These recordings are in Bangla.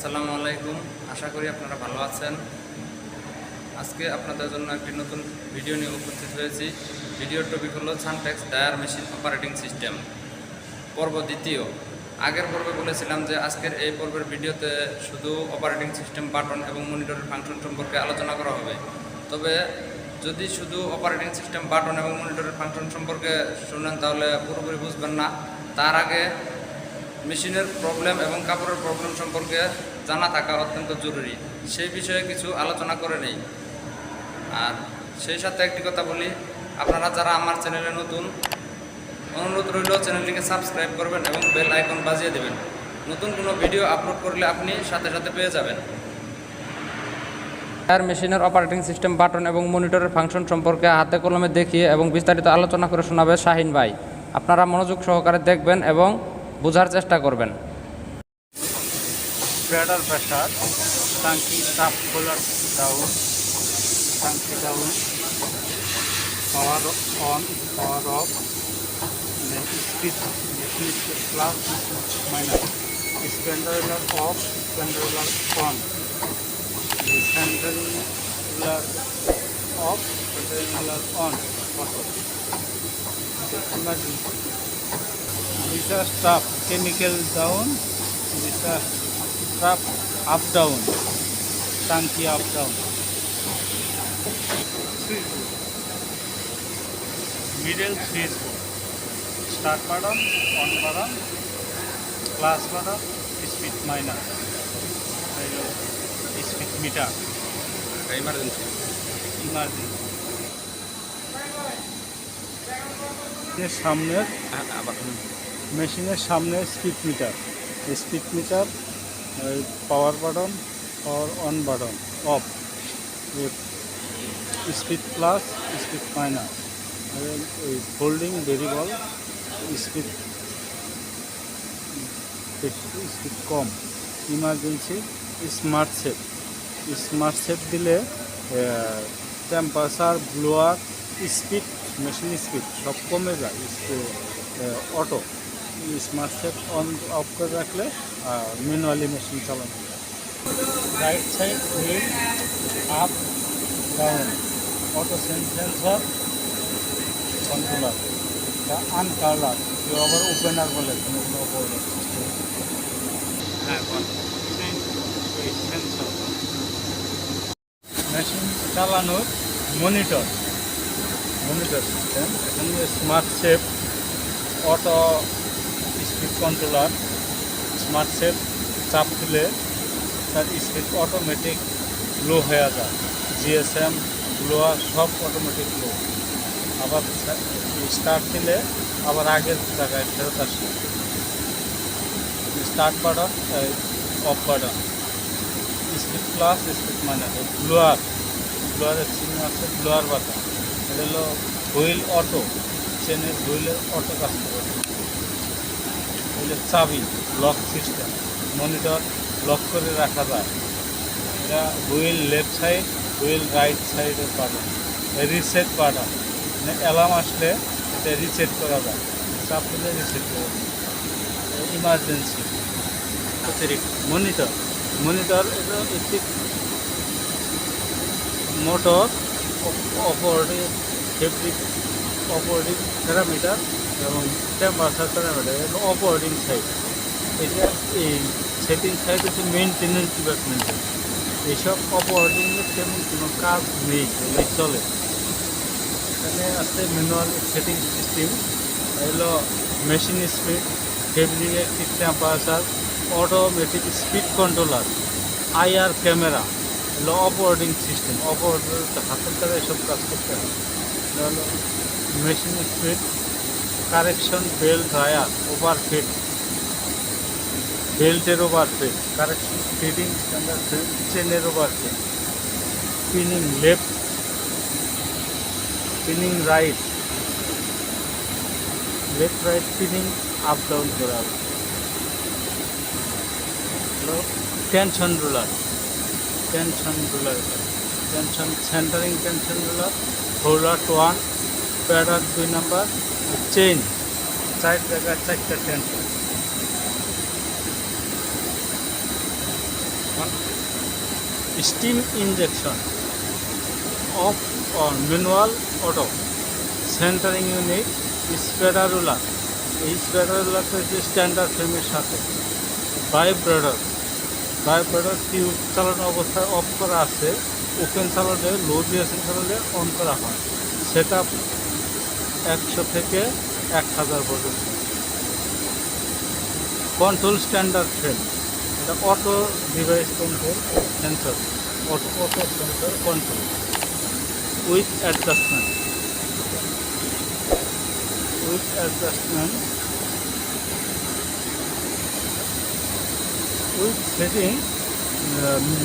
আসসালামু আলাইকুম। আশা করি আপনারা ভালো আছেন। আজকে আপনাদের জন্য একটি নতুন ভিডিও নিয়ে উপস্থিত হয়েছি। ভিডিওর টপিক হলো Suntex dryer machine operating system পর্ব দ্বিতীয়। আগের পর্বে বলেছিলাম যে আজকের এই পর্বের ভিডিওতে শুধু অপারেটিং সিস্টেম বাটন এবং মনিটরের ফাংশন সম্পর্কে আলোচনা করা হবে। তবে যদি শুধু অপারেটিং সিস্টেম বাটন এবং মনিটরের ফাংশন সম্পর্কে শুনেন, তাহলে পুরোপুরি বুঝবেন না। তার আগে মেশিনের প্রবলেম এবং কাপড়ের প্রবলেম সম্পর্কে জানা থাকা অত্যন্ত জরুরি। সেই বিষয়ে কিছু আলোচনা করে নেই। আর সেই সাথে একটি কথা বলি, আপনারা যারা আমার চ্যানেলে নতুন, অনুরোধ রইল চ্যানেলটিকে সাবস্ক্রাইব করবেন এবং বেল আইকন বাজিয়ে দেবেন। নতুন কোনো ভিডিও আপলোড করলে আপনি সাথে সাথে পেয়ে যাবেন। এয়ার মেশিনের অপারেটিং সিস্টেম বাটন এবং মনিটরের ফাংশন সম্পর্কে হাতে কলমে দেখিয়ে এবং বিস্তারিত আলোচনা করে শোনাবে শাহিন ভাই। আপনারা মনোযোগ সহকারে দেখবেন এবং বোঝার চেষ্টা করবেন। Spreader pressure, tanki top cooler down, tanki down, power on, power off, then speed, speed plus, minus, spindler off, spindler on, the spindler off, spindler on, auto. Emergency. Trap up down tanki up down middle switch board start button on button plus button speed minus speed meter emergency emergency সামনের মেশিনের সামনে speed meter speed meter power button power on button off speed plus speed minus folding variable speed speed com. Emergency smart set smart set দিলে temperature blower speed machine speed সব কমে যায়। Auto smart set on off করে রাখলে ম্যানুয়ালি মেশিন চালানো right side wheel up down auto sensor controller আনকালার কেউ আবার ওপেনার বলে কোনো কোনো হ্যাঁ মেশিন চালানোর মনিটর মনিটর সিস্টেম এখানে smart safe auto speed controller, smart safe চাপ দিলে তার স্পিড অটোমেটিক লো হয়ে যায়। জিএসএম ব্লোয়ার সব অটোমেটিক লো আবার স্টার্ট দিলে আবার আগের জায়গায় ফেরত আসে। Start button off button speed plus speed minus blower ব্লোয়ারের চিহ্ন আছে ব্লোয়ার বাটন এটা হলো হুইল অটো, চেনের হুইলের অটো কাজ করে। হইলে চাবি লক সিস্টেম মনিটর লক করে রাখা যায়। এটা wheel left side wheel right সাইডের বাটন রিসেট বাটন মানে অ্যালার্ম আসলে এটা রিসেট করা যায়। চাপ দিলে রিসেট করা যায়। ইমার্জেন্সি অতিরিক্ত মনিটর মনিটর এটা একটি motor operating fabric operating parameter এবং এটা অপারেটিং সাইড এটা এই সেটিং সাইড হচ্ছে মেনটেনেন্স ডিপার্টমেন্টের এইসব অপারেটিংয়ের তেমন কোনো কাজ নেই এগুলো চলে। এখানে আছে ম্যানুয়াল সেটিং সিস্টেম হলো machine speed fabric temperature automatic speed controller IR camera হলো অপারেটিং সিস্টেম অপারেটর হাতের দ্বারা এসব কাজ করতে এটা machine speed correction belt dryer overfeed বেল্টের ওভারফিট কারেকশন ফিটিং স্ট্যান্ডার্ড চেনের overfeed pinning left pinning right left right pinning up down করা হলো tension roller tension roller tension centering tension roller holder one padder দুই নাম্বার চেইন, চার জায়গায় চারটা tension steam injection off on manual auto, centering unit spreader এই রুলারটা হচ্ছে স্ট্যান্ডার্ড ফ্রেমের সাথে। ভাইব্রেডার ভাইব্রেডার টিউব চালানো অবস্থায় অফ করা আছে। ওপেন চালালে, লো দিয়েছেন চালালে অন করা হয়। সেটা একশো থেকে এক হাজার পর্যন্ত। কন্ট্রোল স্ট্যান্ডার্ড ফ্রেম এটা auto device control sensor auto auto sensor control with adjustment with adjustment with setting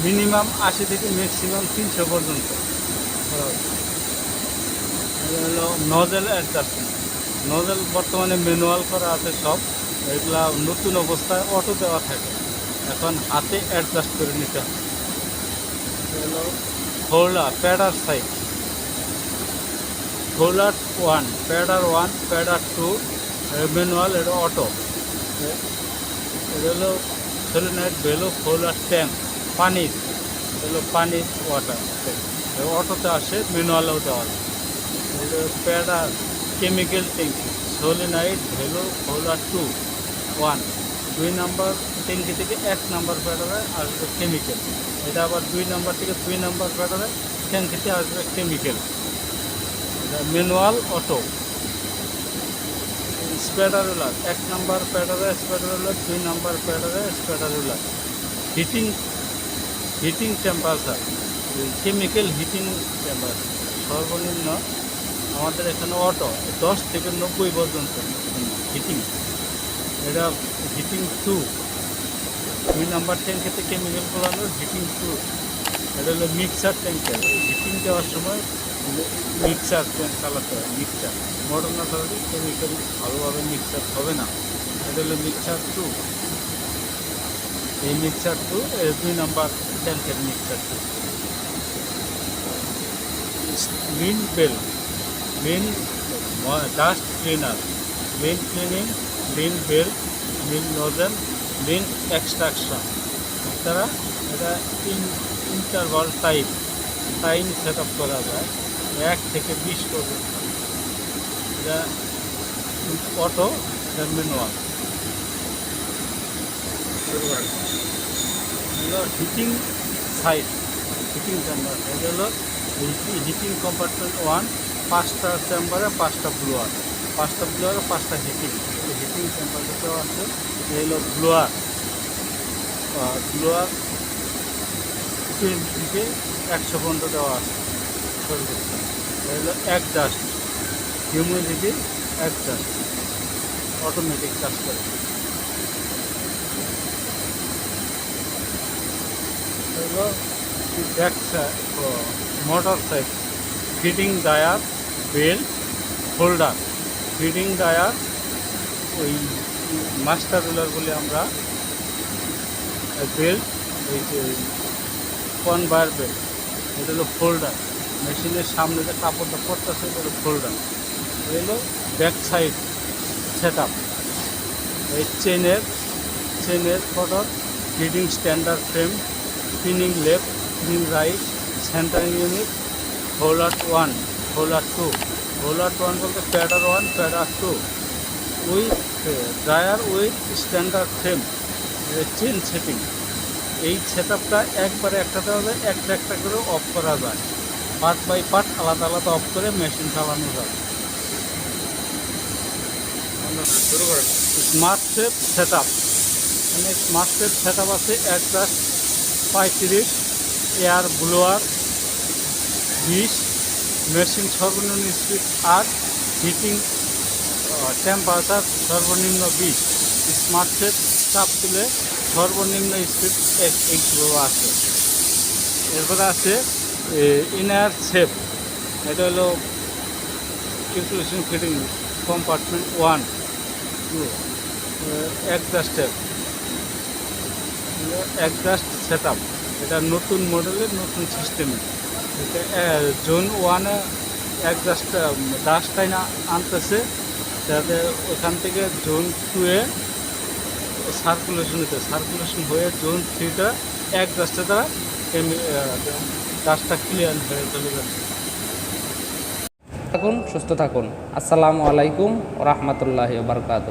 minimum আশি থেকে ম্যাক্সিমাম তিনশো পর্যন্ত। করা হচ্ছে। হলো নজেল অ্যাডজাস্টমেন্ট নজেল বর্তমানে ম্যানুয়াল করা আছে সব। এগুলা নতুন অবস্থায় অটো দেওয়া থাকে। এখন হাতে অ্যাডজাস্ট করে নিতে এটা হলো padder size holder one padder one padder two manual এটা অটো এটা হলো সোলিনাইট ভেলো হোল্ডার ট্যাঙ্ক পানির। হলো পানির ওয়াটার অটোতে আসে ম্যানুয়ালেও দেওয়া প্যাডার কেমিক্যাল ট্যাঙ্কি solenoid valve holder two, one. দুই নাম্বার ট্যাঙ্কি থেকে এক নাম্বার প্যাডারে আসবে কেমিক্যাল। এটা আবার দুই নাম্বার থেকে দুই নাম্বার প্যাডারে ট্যাঙ্কিতে আসবে কেমিক্যাল। এটা ম্যানুয়াল অটো। স্প্রেডার রুলার এক নাম্বার প্যাডারে স্প্রেডার রুলার দুই number প্যাডারে spreader roller heating heating temperature chemical heating temperature, সর্বনিম্ন আমাদের এখানে অটো দশ থেকে নব্বই পর্যন্ত হিটিং এটা হিটিং টু দুই নাম্বার ট্যাঙ্কেতে কেমিক্যাল পোলানোর হিটিং টু এটা হলো মিক্সার ট্যাঙ্কের হিটিং দেওয়ার সময় মিক্সার ট্যাঙ্ক চালাতে হয় মিক্সার মডার্ন না চালালে কেমিক্যাল ভালোভাবে মিক্সার হবে না। এটা হলো মিক্সার টু এই মিক্সার টু দুই নাম্বার ট্যাঙ্কের mixer two mean bell mean dust cleaner mean cleaning mean bell mean nozzle mean extraction তারা এটা in interval type time set up করা যায়, এক থেকে বিশ পর্যন্ত। এটা auto manual heating side heating chamber এটা হলো হিটিং কম্পার্টমেন্ট ওয়ান পাঁচটা চেম্বারে পাঁচটা ব্লোয়ার পাঁচটা ব্লোয়ারে পাঁচটা হিটিং হিটিং চেম্বার যেটা আছে, এটা হলো ব্লোয়ার ব্লোয়ার থেকে একশো পর্যন্ত দেওয়া আছে এটা হলো এক ডাস্ট হিউমিডিটি এক ডাস্ট অটোমেটিক কাজ করে। হলো back motor side fitting dyer belt holder feeding dyer, ওই মাস্টার রুলার বলে আমরা বেল্ট এই যে কনভার বেল্ট এটা হলো ফোল্ডার মেশিনের সামনে যে কাপড়টা পড়তেছে এটা হলো ফোল্ডার এটা হলো ব্যাক সাইড সেট এই চেনের চেনের photo feeding standard frame, spinning left spinning right, centering unit হোলার one হোলার two. হোলার one বলতে padder one padder two with dryer with standard frame chain setting এই সেট আপটা একবারে একটাতে হবে, একটা একটা করে অফ করা যায়। পার্ট বাই পার্ট আলাদা আলাদা অফ করে মেশিন চালানো যায়। স্মার্ট সেফ সেট আপ মানে স্মার্ট সেফ সেট আপ আছে একটা পঁয়ত্রিশ এয়ার ব্লোয়ার বিশ মেশিন সর্বনিম্ন স্পিড আট হিটিং টেম্পারেচার সর্বনিম্ন বিশ স্মার্ট সেট চাপ তুলে সর্বনিম্ন স্পিড এক এইগুলো আছে। এরপরে আছে ইনার সেফ এটা হলো ক্যালকুলেশন ফিটিং কম্পার্টমেন্ট ওয়ান একজাস্টের একজাস্ট সেট আপ এটা নতুন মডেলের নতুন সিস্টেমে এটা জোন ওয়ানে একজাস্ট ডাস্ট টাইন আনতেছে। যাতে ওখান থেকে জোন টুয়ে সার্কুলেশন হতে সার্কুলেশন হয়ে জোন থ্রিটা একজাস্টে তারা কাজটা ক্লিয়ার হয়ে চলে যাচ্ছে থাকুন, সুস্থ থাকুন। আসসালামু আলাইকুম রহমতুল্লাহ বারকাত